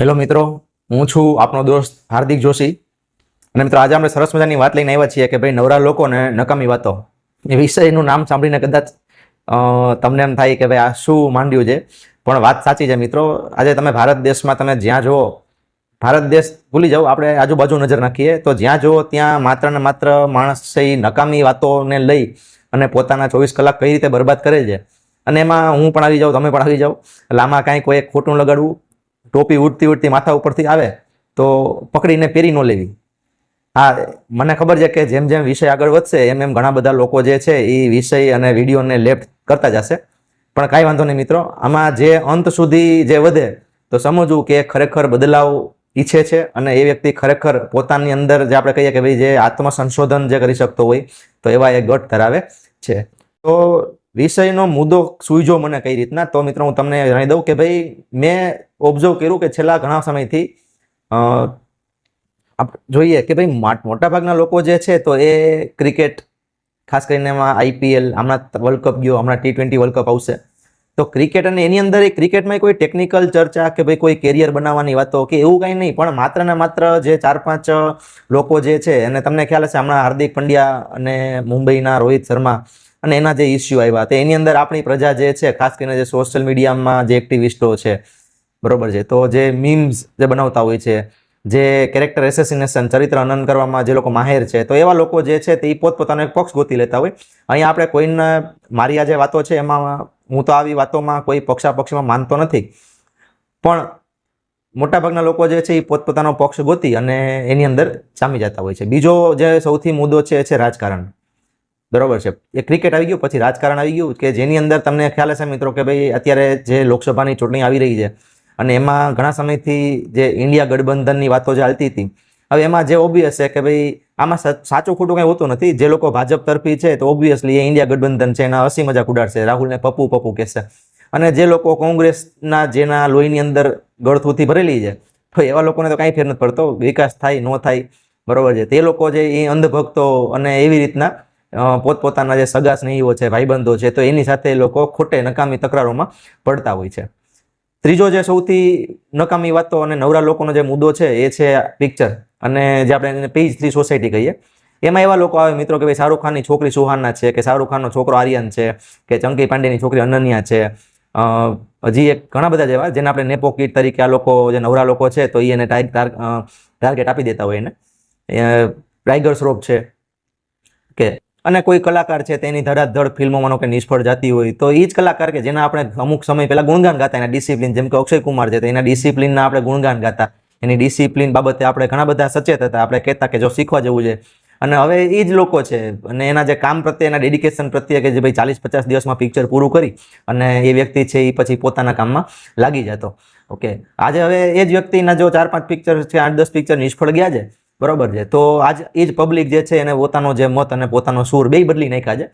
Hello મિત્રો, હું છું આપનો દોસ્ત હાર્દિક જોશી. અને મિત્રો, આજે આપણે સરસ મજાની વાત લઈને આવ્યા છીએ કે ભાઈ નવરા લોકો ને નકામી વાતો. એ વિષયનું નામ સાંભળીને કદાચ તમને એમ થાય કે ભાઈ આ શું માંડ્યું છે? પણ વાત સાચી છે મિત્રો, આજે તમે ભારત દેશમાં તમે જ્યાં જુઓ, ભારત દેશ ભૂલી જાઓ, આપણે આજુબાજુ નજર નાખીએ, તો જ્યાં જુઓ, ત્યાં માત્ર ને માત્ર માણસ એ નકામી વાતોને લઈ અને પોતાના ચોવીસ કલાક કઈ રીતે બરબાદ કરે છે. અને એમાં હું પણ આવી જાઉં, તમે પણ આવી જાઓ. એટલે આમાં કાંઈ કોઈ ખોટું લગાડવું ટોપી ઉડતી ઉડતી માથા ઉપરથી આવે, તો પકડીને પહેરી ન લેવી. હા, મને ખબર છે કે જેમ જેમ વિષય આગળ વધશે, એમ એમ ઘણા બધા લોકો જે છે એ વિષય અને વિડીયોને લેફ્ટ કરતા જશે. પણ કાંઈ વાંધો નહીં મિત્રો, આમાં જે અંત સુધી જે વધે, તો સમજવું કે ખરેખર બદલાવ ઈચ્છે છે અને એ વ્યક્તિ ખરેખર પોતાની અંદર જે આપણે કહીએ કે ભાઈ જે આત્મસંશોધન જે કરી શકતો હોય, તો એવા એ ગટ ધરાવે છે. તો વિષયનો મુદ્દો સૂઈજો મને કઈ રીતના? તો મિત્રો હું તમને જણાવી દઉં કે ભાઈ, મેં ઓબ્ઝર્વ કર્યું કે છેલ્લા ઘણા સમયથી જોઈએ કે ભાઈ મોટાભાગના લોકો જે છે તો એ ક્રિકેટ ખાસ કરીને એમાં આઈપીએલ હમણાં વર્લ્ડ કપ ગયો, હમણાં ટી ટ્વેન્ટી વર્લ્ડ કપ આવશે. તો ક્રિકેટ અને એની અંદર એ ક્રિકેટમાં કોઈ ટેકનિકલ ચર્ચા કે ભાઈ કોઈ કેરિયર બનાવવાની વાતો કે એવું કાંઈ નહીં, પણ માત્ર ને માત્ર જે ચાર પાંચ લોકો જે છે અને તમને ખ્યાલ હશે, હમણાં હાર્દિક પંડ્યા અને મુંબઈના રોહિત શર્મા અને એના જે ઇસ્યુ આવ્યા તે એની અંદર આપણી પ્રજા જે છે, ખાસ કરીને જે સોશિયલ મીડિયામાં જે એક્ટિવિસ્ટો છે, બરોબર છે, તો જે મીમ્સ જે બનાવતા હોય છે, જે કેરેક્ટર એસેસિનેશન ચરિત્ર અનન કરવામાં જે લોકો માહેર છે, તો એવા લોકો જે છે, તે પોતપોતાનો એક પક્ષ ગોતી લેતા હોય. અહીંયા આપણે કોઈને મારી આ જે વાતો છે, એમાં હું તો આવી વાતોમાં કોઈ પક્ષાપક્ષમાં માનતો નથી. પણ મોટાભાગના લોકો જે છે એ પોતપોતાનો પક્ષ ગોતી અને એની અંદર સામી જતા હોય છે. બીજો જે સૌથી મુદ્દો છે એ છે રાજકારણ. બરોબર છે. એ ક્રિકેટ આવી ગયું, પછી રાજકારણ આવી ગયું, કે જેની અંદર તમને ખ્યાલ હશે મિત્રો કે ભાઈ અત્યારે જે લોકસભાની ચૂંટણી આવી રહી છે, અને એમાં ઘણા સમયથી જે ઇન્ડિયા ગઠબંધનની વાતો જે હાલતી હતી હવે એમાં જે ઓબ્વિયસ છે કે ભાઈ આમાં સાચું ખોટું કંઈ હોતું નથી. જે લોકો ભાજપ તરફી છે, તો ઓબ્વિયસલી એ ઇન્ડિયા ગઠબંધન છે, એના હસી મજાક ઉડાડશે. રાહુલને પપ્પુ પપ્પુ કહેશે. અને જે લોકો કોંગ્રેસના જેના લોહીની અંદર ગળથુથી ભરેલી છે, તો એવા લોકોને તો કાંઈ ફેર નથી પડતો. વિકાસ થાય, ન થાય, બરોબર છે. તે લોકો જે એ અંધભક્તો અને એવી રીતના પોતપોતાના જે સગા સ્નેહીઓ છે, ભાઈબંધો છે, તો એની સાથે એ લોકો ખોટે નકામી તકરારોમાં પડતા હોય છે. ત્રીજો જે સૌથી નકામી વાતો અને નવરા લોકોનો જે મુદ્દો છે, એ છે પિક્ચર અને જે આપણે એને પેજ થ્રી સોસાયટી કહીએ, એમાં એવા લોકો આવે મિત્રો કે ભાઈ શાહરૂખ ખાનની છોકરી સુહાના છે, કે શાહરૂખ ખાનનો છોકરો આર્યન છે, કે ચંકી પાંડેની છોકરી અનન્યા છે હજી એક ઘણા બધા જેવા જેને આપણે નેપો કીટ તરીકે આ લોકો, જે નવરા લોકો છે, તો એ એને ટાર્ગ ટાર્ગેટ આપી દેતા હોય એને. ટાઈગર શ્રોફ છે. કે, અને કોઈ કલાકાર છે તેની ધડાધડ ફિલ્મો માનો કે નિષ્ફળ જતી હોય, તો એ જ કલાકાર કે જેના આપણે અમુક સમય પહેલાં ગુણગાન ગાતા એના ડિસિપ્લિન, જેમ કે અક્ષય કુમાર છે, તો એના ડિસિપ્લિનના આપણે ગુણગાન ગાતા. એની ડિસિપ્લિન બાબતે આપણે ઘણા બધા સચેત હતા. આપણે કહેતા કે જો શીખવા જેવું છે. અને હવે એ જ લોકો છે. અને એના જે કામ પ્રત્યે, એના ડેડિકેશન પ્રત્યે કે જે ભાઈ ચાલીસ પચાસ દિવસમાં પિક્ચર પૂરું કરી અને એ વ્યક્તિ છે એ પછી પોતાના કામમાં લાગી જતો. ઓકે આજે હવે એ જ વ્યક્તિના જો ચાર પાંચ પિક્ચર છે, આઠ દસ પિક્ચર નિષ્ફળ ગયા છે. બરોબર છે. તો આજ એ જ પબ્લિક જે છે, એને પોતાનો જે મત અને પોતાનો સૂર બે બદલી નાખ્યા છે.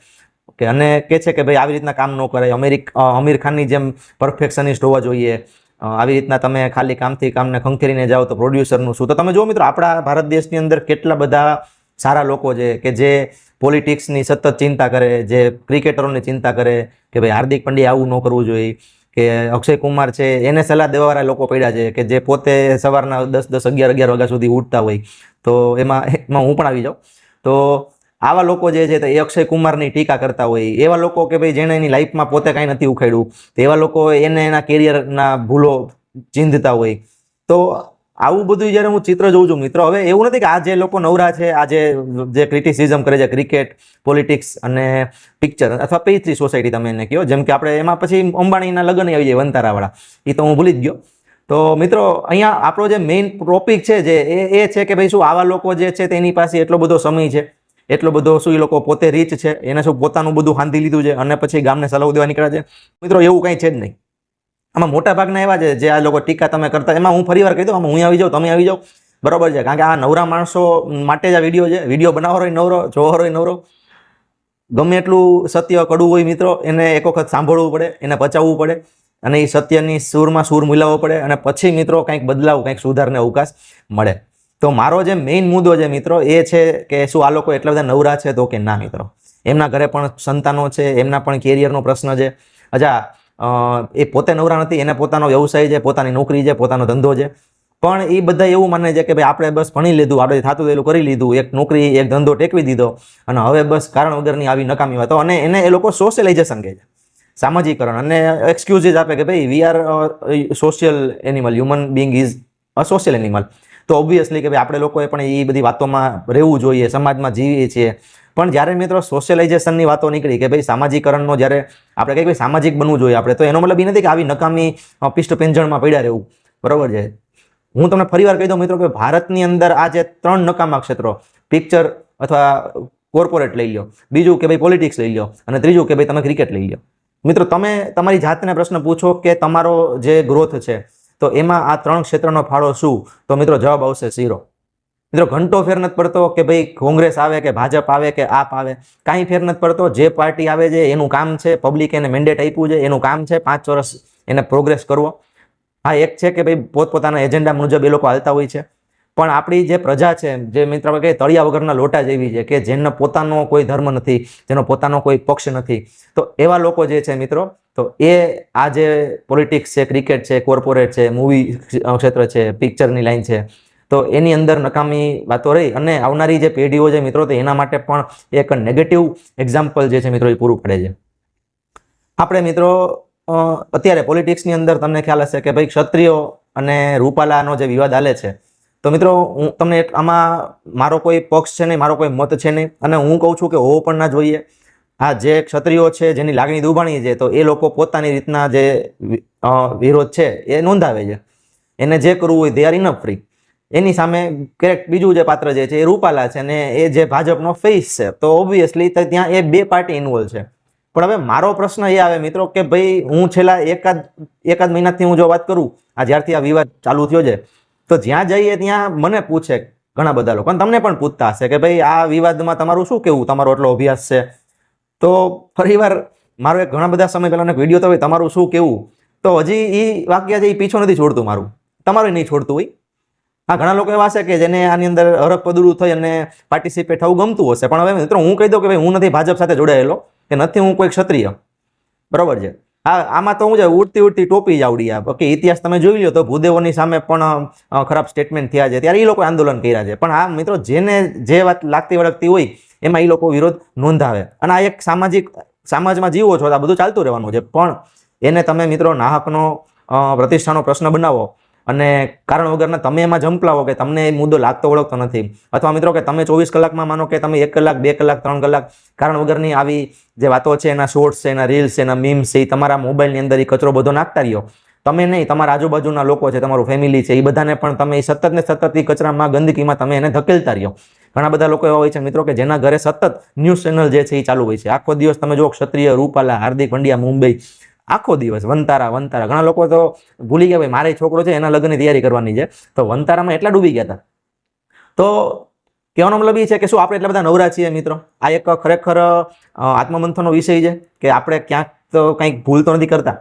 ઓકે અને કે છે કે ભાઈ આવી રીતના કામ ન કરાય. અમેરિક અમીર ખાનની જેમ પરફેક્શનિસ્ટ હોવા જોઈએ. આવી રીતના તમે ખાલી કામથી કામને ખંખેરીને જાઓ તો પ્રોડ્યુસરનું શું? તો તમે જુઓ મિત્રો, આપણા ભારત દેશની અંદર કેટલા બધા સારા લોકો છે કે જે પોલિટિક્સની સતત ચિંતા કરે, જે ક્રિકેટરોની ચિંતા કરે, કે ભાઈ હાર્દિક પંડ્યા આવું ન કરવું જોઈએ, કે અક્ષય કુમાર છે એને સલાહ દેવાવાળા લોકો પડ્યા છે, કે જે પોતે સવારના દસ દસ, અગિયાર અગિયાર વાગ્યા સુધી ઉઠતા હોય. તો એમાં એમાં હું પણ આવી જાઉં. તો આવા લોકો જે છે તે અક્ષય કુમારની ટીકા કરતા હોય, એવા લોકો કે ભાઈ જેણે એની લાઈફમાં પોતે કાંઈ નથી ઉખાડ્યું, તો એવા લોકો એને એના કેરિયરના ભૂલો ચીંધતા હોય. તો આવું બધું જ્યારે હું ચિત્ર જોઉં છું, મિત્રો, હવે એવું નથી કે આ જે લોકો નવરા છે, આ જે ક્રિટિસિઝમ કરે છે ક્રિકેટ પોલિટિક્સ અને પિક્ચર અથવા પે થ્રી સોસાયટી તમે એને કહો, જેમ કે આપણે એમાં પછી અંબાણીના લગ્ન આવી જાય, વંતારાવાળા એ તો હું ભૂલી જ ગયો. તો મિત્રો, અહીંયા આપણો જે મેઇન ટોપિક છે જે એ છે કે ભાઈ શું આવા લોકો જે છે તેની પાસે એટલો બધો સમય છે? એટલો બધો શું એ લોકો પોતે રીચ છે, એને શું પોતાનું બધું હાંધી લીધું છે અને પછી ગામને સલાહ દેવા નીકળ્યા છે? મિત્રો, એવું કંઈ છે જ નહીં. આમાં મોટા ભાગના એવા છે, જે આ લોકો ટીકા તમે કરતા, એમાં હું ફરીવાર કહી દઉં, આમાં હું આવી જાઉં, તમે આવી જાઓ. બરોબર છે, કારણ કે આ નવરા માણસો માટે જ આ વીડિયો છે. વીડિયો બનાવવાનો હોય નવરો જોવાનો નવરો. ગમે એટલું સત્ય કડવું હોય મિત્રો, એને એક વખત સાંભળવું પડે, એને પચાવવું પડે અને એ સત્યની સૂરમાં સૂર મિલાવવો પડે અને પછી મિત્રો કંઈક બદલાવ, કંઈક સુધારને અવકાશ મળે. તો મારો જે મેઇન મુદ્દો છે મિત્રો એ છે કે શું આ લોકો એટલા બધા નવરા છે તો કે ના મિત્રો. એમના ઘરે પણ સંતાનો છે, એમના પણ કેરિયરનો પ્રશ્ન છે. અચ્છા એ પોતે નવરા નથી, એને પોતાનો વ્યવસાય છે, પોતાની નોકરી છે, પોતાનો ધંધો છે. પણ એ બધા એવું માને છે કે ભાઈ આપણે બસ ભણી લીધું, આપણે થતું એટલું કરી લીધું, એક નોકરી, એક ધંધો ટેકવી દીધો અને હવે બસ કારણ વગરની આવી નકામી વાતો. અને એને એ લોકો સોશિયલાઇઝેશન કહે છે. સામાજિકરણ અને એક્સક્યુઝિસ આપે કે ભાઈ we are social animal human being is a social animal તો ઓબ્વિયસલી કે ભાઈ આપણે લોકોએ પણ એ બધી વાતોમાં રહેવું જોઈએ, સમાજમાં જીવીએ છીએ. પણ જ્યારે મિત્રો સોશિયલાઇઝેશનની વાતો નીકળી કે ભાઈ સામાજિકરણનો જ્યારે આપણે કહીએ ભાઈ સામાજિક બનવું જોઈએ આપણે, તો એનો મતલબ એ નથી કે આવી નકામી પિષ્ટ પેંજણમાં પડ્યા રહેવું. બરોબર છે? હું તમને ફરીવાર કહી દઉં મિત્રો કે ભારતની અંદર આ જે ત્રણ નકામા ક્ષેત્રો પિક્ચર અથવા કોર્પોરેટ લઈ લો બીજું કે ભાઈ પોલિટિક્સ લઈ લો અને ત્રીજું કે ભાઈ તમે ક્રિકેટ લઈ લો મિત્રો તમે તમારી જાતને પ્રશ્ન પૂછો કે તમારો જે ગ્રોથ છે તો એમાં આ ત્રણ ક્ષેત્રનો ફાળો શું? તો મિત્રો જવાબ આવશે ઝીરો. મિત્રો ઘંટો ફેર નથી પડતો કે ભાઈ કોંગ્રેસ આવે કે ભાજપ આવે કે આપ આવે. કાંઈ ફેર નથી પડતો. જે પાર્ટી આવે છે એનું કામ છે પબ્લિક એને મેન્ડેટ આપ્યું છે, એનું કામ છે, પાંચ વર્ષ એને પ્રોગ્રેસ કરવો. હા, એક છે કે ભાઈ પોતપોતાના એજન્ડા મુજબ એ લોકો હાલતા હોય છે. પણ આપણી જે પ્રજા છે, જે મિત્ર કે તળિયા વગરના લોટા જેવી છે, કે જેનો પોતાનો કોઈ ધર્મ નથી, જેનો પોતાનો કોઈ પક્ષ નથી, તો એવા લોકો જે છે મિત્રો, તો એ આ જે પોલિટિક્સ છે ક્રિકેટ છે કોર્પોરેટ છે મૂવી ક્ષેત્ર છે પિક્ચરની લાઈન છે, તો એની અંદર નકામી વાતો રહી અને આવનારી જે પેઢીઓ છે મિત્રો, તો એના માટે પણ એક નેગેટિવ એક્ઝામ્પલ જે છે મિત્રો, એ પૂરું પડે છે. આપણે મિત્રો અત્યારે પોલિટિક્સની અંદર તમને ખ્યાલ હશે કે ભાઈ ક્ષત્રિયો અને રૂપાલાનો જે વિવાદ હાલે છે તો મિત્રો, હું તમને આમાં મારો કોઈ પક્ષ છે નહીં, મારો કોઈ મત છે નહીં, અને હું કહું છું કે હોવો પણ ના જોઈએ. આ જે ક્ષત્રિયો છે, જેની લાગણી દુભાણી છે, તો એ લોકો પોતાની રીતના જે વિરોધ છે, એ નોંધાવે છે. એને જે કરવું હોય દે આર ઇનફ ફ્રી એની સામે ક્યારેક બીજું જે પાત્ર જે છે, એ રૂપાલા છે અને એ જે ભાજપનો ફેસ છે, તો ઓબ્વિયસલી ત્યાં એ બે પાર્ટી ઇન્વોલ્વ છે. પણ હવે મારો પ્રશ્ન એ આવે મિત્રો, કે ભાઈ, હું છેલ્લા એકાદ એકાદ મહિનાથી હું જો વાત કરું, આ જ્યારથી આ વિવાદ ચાલુ થયો છે તો જ્યાં જઈએ ત્યાં મને પૂછે ઘણા બધા લોકો. અને તમને પણ પૂછતા હશે કે ભાઈ, આ વિવાદમાં તમારું શું કેવું? તમારો એટલો અભ્યાસ છે. તો ફરીવાર મારો એક ઘણા બધા સમય પહેલાં એક વીડિયો તો તમારું શું કેવું? તો હજી એ વાક્ય છે એ પીછો નથી છોડતું મારું. તમારું નહીં છોડતું હોય. હા, ઘણા લોકો એવા છે કે જેને આની અંદર હરક પદુરું થઈ અને પાર્ટિસિપેટ થવું ગમતું હશે. પણ હવે મિત્રો, હું કહી દઉં કે ભાઈ, હું નથી ભાજપ સાથે જોડાયેલો, કે નથી હું કોઈ ક્ષત્રિય. બરાબર છે? હા, આમાં તો હું છે ઉડતી ઉડતી ટોપી જ આવડી આ. ઓકે ઇતિહાસ તમે જોઈ લો તો ભૂદેવોની સામે પણ ખરાબ સ્ટેટમેન્ટ થયા છે. ત્યારે એ લોકો આંદોલન કર્યા છે. પણ આ મિત્રો, જેને જે વાત લાગતી વળગતી હોય, એમાં એ લોકો વિરોધ નોંધાવે. અને આ એક સામાજિક, સમાજમાં જીવો છો આ બધું ચાલતું રહેવાનું છે. પણ એને તમે, મિત્રો, નાહકનો પ્રતિષ્ઠાનો પ્રશ્ન બનાવો અને કારણ વગરના તમે એમાં જંપલાવો કે તમને એ મુદ્દો લાગતો ઓળખતો નથી. અથવા મિત્રો કે તમે ચોવીસ કલાકમાં માનો કે તમે એક કલાક, બે કલાક, ત્રણ કલાક કારણ વગરની આવી જે વાતો છે, એના શોર્ટ્સ છે, એના રીલ્સ છે, એના મીમ્સ છે એ તમારા મોબાઈલની અંદર એ કચરો બધો નાખતા રહ્યો. તમે નહીં, તમારા આજુબાજુના લોકો છે, તમારું ફેમિલી છે એ બધાને પણ તમે સતત ને સતત એ કચરામાં, ગંદકીમાં તમે એને ધકેલતા રહ્યો. ઘણા બધા લોકો એવા હોય છે મિત્રો કે જેના ઘરે સતત ન્યૂઝ ચેનલ જે છે એ ચાલુ હોય છે. આખો દિવસ તમે જો ક્ષત્રિય, રૂપાલા, હાર્દિક પંડ્યા, મુંબઈ આખો દિવસ વંતારા વંતારા. ઘણા લોકો તો ભૂલી ગયા, ભાઈ, મારે છોકરો છે, એના લગ્નની તૈયારી કરવાની છે. તો વંતારામાં એટલા ડૂબી ગયા હતા. તો કહેવાનો મતલબ એ છે કે શું આપણે એટલા બધા નવરા છીએ મિત્રો? આ એક ખરેખર આત્મમંથનનો વિષય છે કે આપણે ક્યાંક તો કંઈક ભૂલ તો નથી કરતા.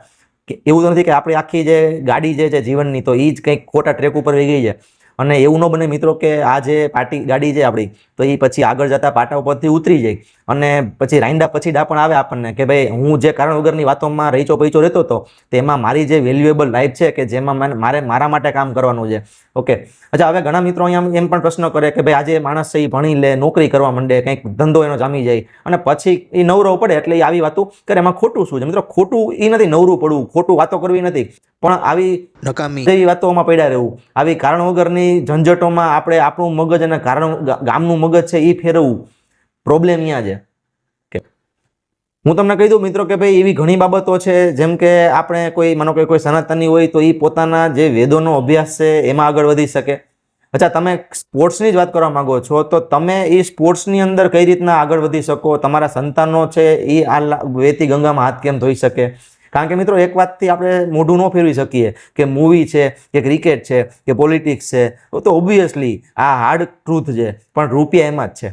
કે એવું તો નથી કે આપણી આખી જે ગાડી જે છે જીવનની, તો એ જ કંઈક ખોટા ટ્રેક ઉપર રહી ગઈ છે. અને એવું ન બને મિત્રો કે આ જે પાટી, ગાડી છે આપણી, તો એ પછી આગળ જતા પાટા ઉપરથી ઉતરી જાય. અને પછી રાઈંડા પછી ડાપણ આવે આપણને કે ભાઈ હું જે કારણ વગરની વાતોમાં રહીચો પૈચો રહેતો હતો તેમાં મારી જે વેલ્યુએબલ લાઈફ છે કે જેમાં મારે મારા માટે કામ કરવાનું છે. ઓકે અચ્છા હવે ઘણા મિત્રો અહીંયા એમ પણ પ્રશ્ન કરે કે ભાઈ આજે માણસ છે એ ભણી લે નોકરી કરવા માંડે કંઈક ધંધો એનો જામી જાય અને પછી એ નવરો પડે એટલે એ આવી વાતો કરે. એમાં ખોટું શું છે? મિત્રો ખોટું એ નથી નવરું પડવું ખોટું વાતો કરવી નથી પણ આવી નકામી. જેવી વાતોમાં પડ્યા રહેવું આવી કારણ વગરની ઝંઝટોમાં આપણે આપણું મગજ અને કારણ ગામનું મગજ છે એ ફેરવવું પ્રોબ્લેમ અહીંયા છે? કે હું તમને કહી દઉં મિત્રો કે ભાઈ એવી ઘણી બાબતો છે, જેમ કે આપણે કોઈ, માનો કે કોઈ સનાતની હોય તો એ પોતાના જે વેદોનો અભ્યાસ છે એમાં આગળ વધી શકે. અચ્છા, તમે સ્પોર્ટ્સની જ વાત કરવા માંગો છો, તો તમે એ સ્પોર્ટ્સની અંદર કઈ રીતના આગળ વધી શકો? તમારા સંતાનો છે એ આ વહેતી ગંગામાં હાથ કેમ ધોઈ શકે? કારણ કે મિત્રો, એક વાતથી આપણે મોઢું ન ફેરવી શકીએ કે મૂવી છે, કે ક્રિકેટ છે, કે પોલિટિક્સ છે, તો ઓબ્વિયસલી આ હાર્ડ ટ્રુથ છે, પણ રૂપિયા એમાં જ છે.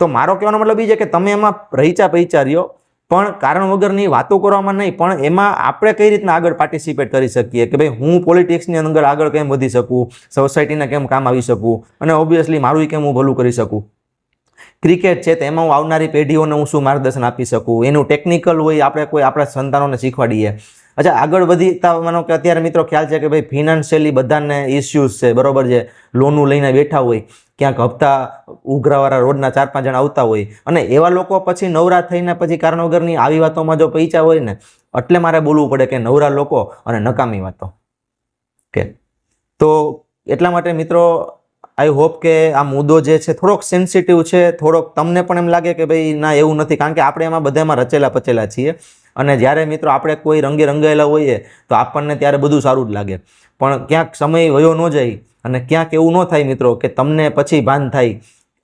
તો મારો કહેવાનો મતલબ એ છે કે તમે એમાં રહીચા પૈચા રહ્યો, પણ કારણ વગરની વાતો કરવામાં નહીં, પણ એમાં આપણે કઈ રીતના આગળ પાર્ટિસિપેટ કરી શકીએ? કે ભાઈ, હું પોલિટિક્સની અંદર આગળ કેમ વધી શકું? સોસાયટીને કેમ કામ આવી શકું? અને ઓબ્વિયસલી મારું કેમ હું ભલું કરી શકું? ક્રિકેટ છે તેમાં હું આવનારી પેઢીઓને હું શું માર્ગદર્શન આપી શકું? એનું ટેકનિકલ હોય, આપણે કોઈ આપણા સંતાનોને શીખવાડીએ. અચ્છા, આગળ વધીતા માનો કે અત્યારે મિત્રો ખ્યાલ છે કે ભાઈ ફિનાન્શિયલી બધાને ઇસ્યુઝ છે, બરોબર છે. લોનું લઈને બેઠા હોય, ક્યાંક હપ્તા ઉઘરાવાળા રોડના ચાર પાંચ જણા આવતા હોય. અને એવા લોકો પછી નવરા થઈને પછી કારણ વગરની આવી વાતોમાં જો પૈસા હોય ને, એટલે મારે બોલવું પડે કે નવરા લોકો અને નકામી વાતો. કે તો એટલા માટે મિત્રો આઈ હોપ કે આ મુદ્દો જે છે થોડોક સેન્સિટિવ છે, થોડોક તમને પણ એમ લાગે કે ભાઈ ના, એવું નથી. કારણ કે આપણે એમાં બધામાં રચેલા પચેલા છીએ. અને જ્યારે મિત્રો આપણે કોઈ રંગે રંગાયેલા હોઈએ, તો આપણને ત્યારે બધું સારું જ લાગે. પણ ક્યાંક સમય વયો ન જાય અને ક્યાંક એવું ન થાય મિત્રો કે તમને પછી ભાન થાય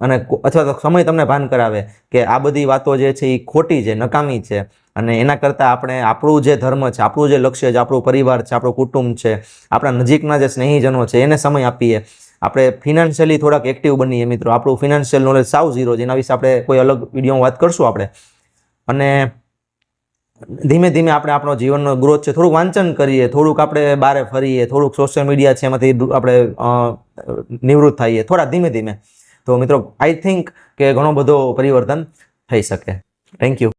અને અથવા તો સમય તમને ભાન કરાવે કે આ બધી વાતો જે છે એ ખોટી છે, નકામી છે. અને એના કરતાં આપણે આપણું જે ધર્મ છે, આપણું જે લક્ષ્ય છે, આપણું પરિવાર છે, આપણું કુટુંબ છે, આપણા નજીકના જે સ્નેહીજનો છે, એને સમય આપીએ. આપણે ફિનાન્શિયલી થોડાક એક્ટિવ બનીએ મિત્રો. આપણું ફિનાન્શિયલ નોલેજ સાવ ઝીરો એના વિશે આપણે કોઈ અલગ વિડીયોમાં વાત કરશું આપણે. અને ધીમે ધીમે આપણે આપણો જીવનનો ગ્રોથ છે, થોડુંક વાંચન કરીએ, થોડુંક આપણે બહાર ફરીએ, થોડુંક સોશિયલ મીડિયા છે એમાંથી આપણે નિવૃત્ત થઈએ, થોડા ધીમે ધીમે. તો મિત્રો આઈ થિંક કે ઘણો બધો પરિવર્તન થઈ શકે. Thank you